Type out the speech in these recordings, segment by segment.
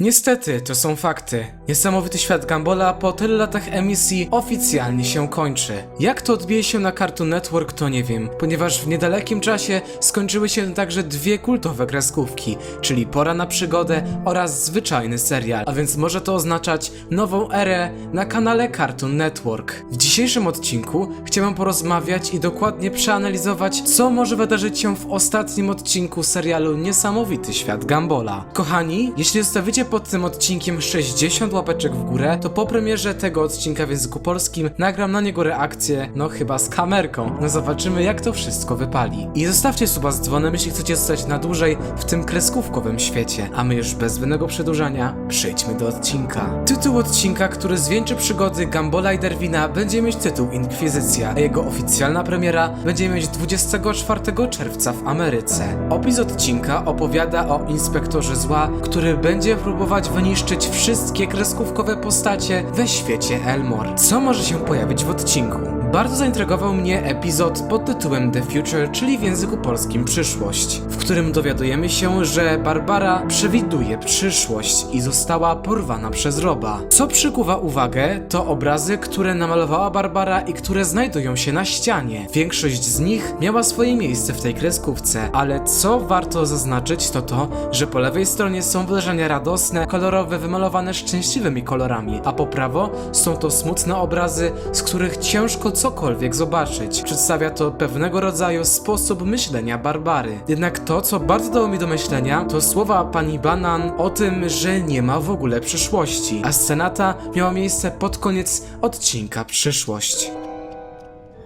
Niestety, to są fakty. Niesamowity świat Gambola po tylu latach emisji oficjalnie się kończy. Jak to odbije się na Cartoon Network, to nie wiem, ponieważ w niedalekim czasie skończyły się także dwie kultowe kreskówki, czyli Pora na przygodę oraz zwyczajny serial, a więc może to oznaczać nową erę na kanale Cartoon Network. W dzisiejszym odcinku chciałem porozmawiać i dokładnie przeanalizować, co może wydarzyć się w ostatnim odcinku serialu Niesamowity Świat Gambola. Kochani, jeśli zostawicie pod tym odcinkiem 60 łapeczek w górę, to po premierze tego odcinka w języku polskim nagram na niego reakcję, no chyba z kamerką. No zobaczymy jak to wszystko wypali. I zostawcie suba z dzwonem, jeśli chcecie zostać na dłużej w tym kreskówkowym świecie. A my już bez zbędnego przedłużania przejdźmy do odcinka. Tytuł odcinka, który zwieńczy przygody Gambola i Derwina będzie mieć tytuł Inkwizycja, a jego oficjalna premiera będzie mieć 24 czerwca w Ameryce. Opis odcinka opowiada o inspektorze zła, który będzie próbować wyniszczyć wszystkie kreskówkowe postacie we świecie Elmore. Co może się pojawić w odcinku? Bardzo zaintrygował mnie epizod pod tytułem The Future, czyli w języku polskim przyszłość, w którym dowiadujemy się, że Barbara przewiduje przyszłość i została porwana przez Roba. Co przykuwa uwagę, to obrazy, które namalowała Barbara i które znajdują się na ścianie. Większość z nich miała swoje miejsce w tej kreskówce, ale co warto zaznaczyć, to to, że po lewej stronie są wydarzenia radosne, kolorowe, wymalowane szczęśliwymi kolorami, a po prawo są to smutne obrazy, z których ciężko cokolwiek zobaczyć. Przedstawia to pewnego rodzaju sposób myślenia Barbary. Jednak to, co bardzo dało mi do myślenia, to słowa pani Banan o tym, że nie ma w ogóle przyszłości, a scena ta miała miejsce pod koniec odcinka Przyszłość.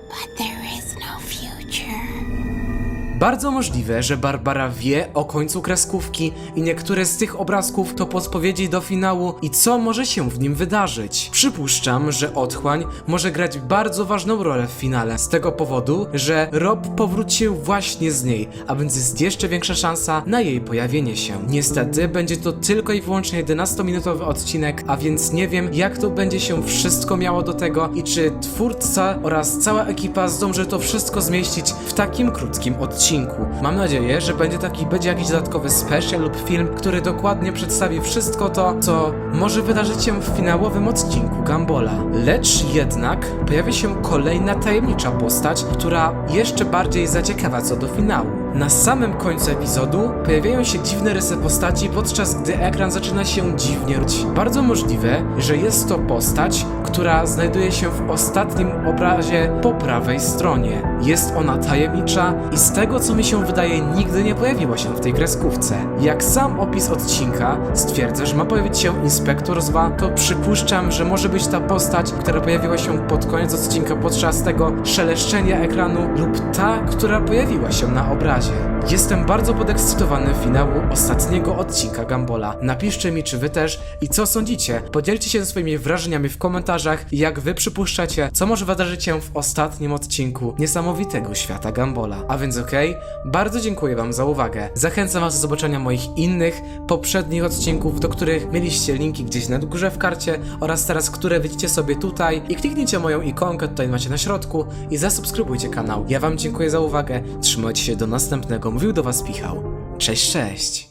But there is no future. Bardzo możliwe, że Barbara wie o końcu kreskówki i niektóre z tych obrazków to podpowiedzi do finału i co może się w nim wydarzyć. Przypuszczam, że Otchłań może grać bardzo ważną rolę w finale z tego powodu, że Rob powrócił właśnie z niej, a więc jest jeszcze większa szansa na jej pojawienie się. Niestety będzie to tylko i wyłącznie 11-minutowy odcinek, a więc nie wiem jak to będzie się wszystko miało do tego i czy twórca oraz cała ekipa zdąży to wszystko zmieścić w takim krótkim odcinku. Mam nadzieję, że będzie taki będzie jakiś dodatkowy special lub film, który dokładnie przedstawi wszystko to, co może wydarzyć się w finałowym odcinku Gambola. Lecz jednak pojawi się kolejna tajemnicza postać, która jeszcze bardziej zaciekawa co do finału. Na samym końcu epizodu pojawiają się dziwne rysy postaci, podczas gdy ekran zaczyna się dziwnie ruć. Bardzo możliwe, że jest to postać, która znajduje się w ostatnim obrazie po prawej stronie. Jest ona tajemnicza i z tego co mi się wydaje nigdy nie pojawiła się w tej kreskówce. Jak sam opis odcinka stwierdza, że ma pojawić się inspektor zła, to przypuszczam, że może być ta postać, która pojawiła się pod koniec odcinka podczas tego szeleszczenia ekranu lub ta, która pojawiła się na obrazie. Jestem bardzo podekscytowany finału ostatniego odcinka Gambola. Napiszcie mi, czy wy też i co sądzicie. Podzielcie się swoimi wrażeniami w komentarzach i jak wy przypuszczacie, co może wydarzyć się w ostatnim odcinku niesamowitego świata Gambola. A więc okej, bardzo dziękuję wam za uwagę. Zachęcam was do zobaczenia moich innych, poprzednich odcinków, do których mieliście linki gdzieś na górze w karcie oraz teraz, które widzicie sobie tutaj i kliknijcie moją ikonkę, tutaj macie na środku i zasubskrybujcie kanał. Ja wam dziękuję za uwagę, trzymajcie się do następnego. Mówił do was Pichał. Cześć, cześć!